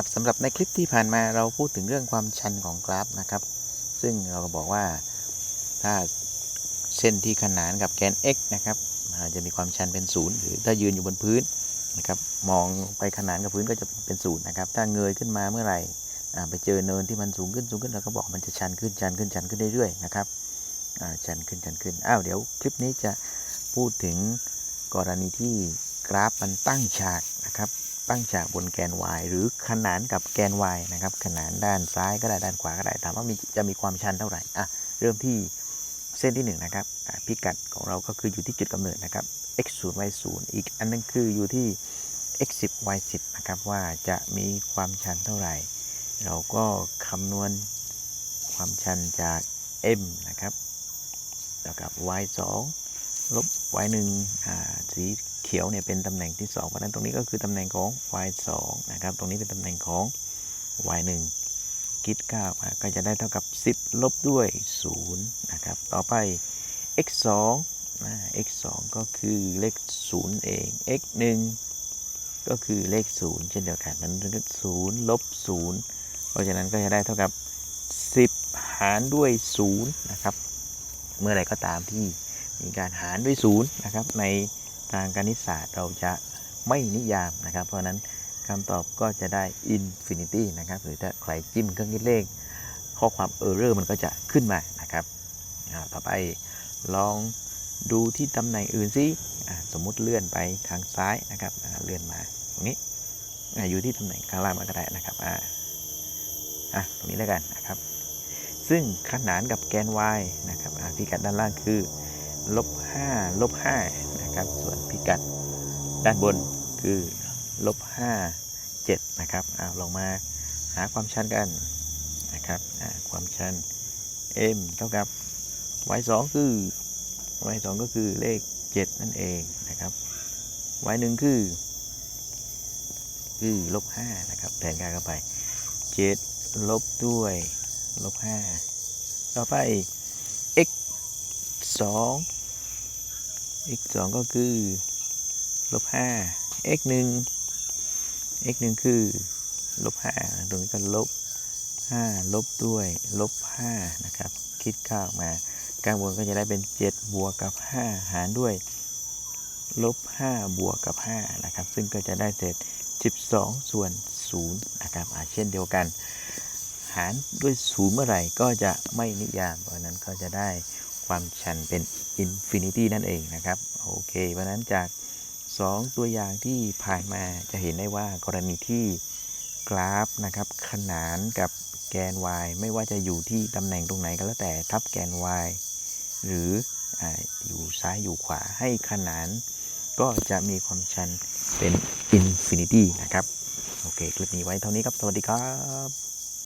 ครับสำหรับในคลิปที่ผ่านมาเราพูดถึงเรื่องความชันของกราฟนะครับ ซึ่งเราก็บอกว่าถ้าเส้นที่ขนานกับแกน x นะครับมันจะมีความชันเป็นศูนย์หรือถ้ายืนอยู่บนพื้นนะครับมองไปขนานกับพื้นก็จะเป็นศูนย์นะครับ ถ้าเงยขึ้นมาเมื่อไหร่ไปเจอเนินที่มันสูงขึ้นสูงขึ้นเราก็บอกมันจะชันขึ้นชันขึ้นชันขึ้นเรื่อยๆนะครับชันขึ้นชันขึ้นอ้าวเดี๋ยวคลิปนี้จะพูดถึงกรณีที่กราฟมันตั้งฉากนะครับ ตั้งฉากบนแกน y หรือขนานกับแกน y นะครับ ขนานด้านซ้ายก็ได้ด้านขวาก็ได้ ถามว่ามีจะมีความชันเท่าไหร่ อะ เริ่มที่เส้นที่1นงนะครับ พิกัดของเราก็คืออยู่ที่จุดกำเนิดนะครับ x 0 y 0อีกอันนึงคืออยู่ที่ x 10 y 10นะครับว่าจะมีความชันเท่าไหร่ เราก็คำนวณความชันจาก m นะครับแล้วกับ y 2 ลบ y 1อ่าสีเขียวเนี่ยเป็นตำแหน่งที่2เพราะฉะนั้นตรงนี้ก็คือตำแหน่งของ y 2นะครับ ตรงนี้เป็นตำแหน่งของ y 1คิด9มาก็จะได้เท่ากับ 10 ลบด้วย0นะครับ ต่อไป x 2นะ x 2ก็คือเลข 0 เอง x 1ก็คือเลข 0 เช่นเดียวกันนั้น0ลบ0เพราะฉะนั้นก็จะได้เท่ากับ 10 หารด้วย0นะครับ เมื่อไรก็ตามที่ มีการหารด้วย0นะครับ ในทางคณิตศาสตร์เราจะไม่นิยามนะครับ เพราะนั้นคำตอบก็จะได้ infinity นะครับ หรือถ้าใครจิ้มเครื่องคิดเลข ข้อความ error มันก็จะขึ้นมานะครับ ต่อไปลองดูที่ตำแหน่งอื่นสิสมมุติเลื่อนไปทางซ้ายนะครับ เลื่อนมาตรงนี้อยู่ที่ตำแหน่งข้างล่างมันก็ได้นะครับอ่าตรงนี้แล้วกันนะครับ ซึ่งขนานกับแกน y นะครับอ่าพิกัดด้านล่างคือ ลบ5ลบ5นะครับ ส่วนพิกัดด้านบนคือลบ5 7นะครับเอาลงมาหาความชันกันนะครับความชัน m เท่ากับ y 2คือ y 2ก็คือเลข 7 นั่นเองนะครับ y 1คือ คือลบ5นะครับแทนค่าเข้าไป 7 ลบด้วยลบ5ต่อไป x 2 x 2ก็คือลบ5 x 1 x 1คือลบ5ตรงนี้ก็ลบ 5 ลบด้วยลบ5นะครับ คิดค่าออกมาข้างบนก็จะได้เป็น 7 บวกกับ 5 หารด้วยลบ 5 บวกกับ 5 นะครับ ซึ่งก็จะได้เศษ 12 ส่วน 0 นะครับเช่นเดียวกัน หารด้วย 0 เมื่อไหร่ก็จะไม่นิยาม เพราะนั้นก็จะได้ ความชันเป็นอินฟินิตี้นั่นเองนะครับ โอเค เพราะนั้นจาก 2 ตัวอย่างที่ผ่านมาจะเห็นได้ว่ากรณีที่กราฟนะครับขนานกับแกน y ไม่ว่าจะอยู่ที่ตำแหน่งตรงไหนก็แล้วแต่ทับแกน y หรือออยู่ซ้ายอยู่ขวาให้ขนาน ก็จะมีความชันเป็นอินฟินิตี้นะครับ โอเค คลิปนี้ไว้เท่านี้ครับ สวัสดีครับ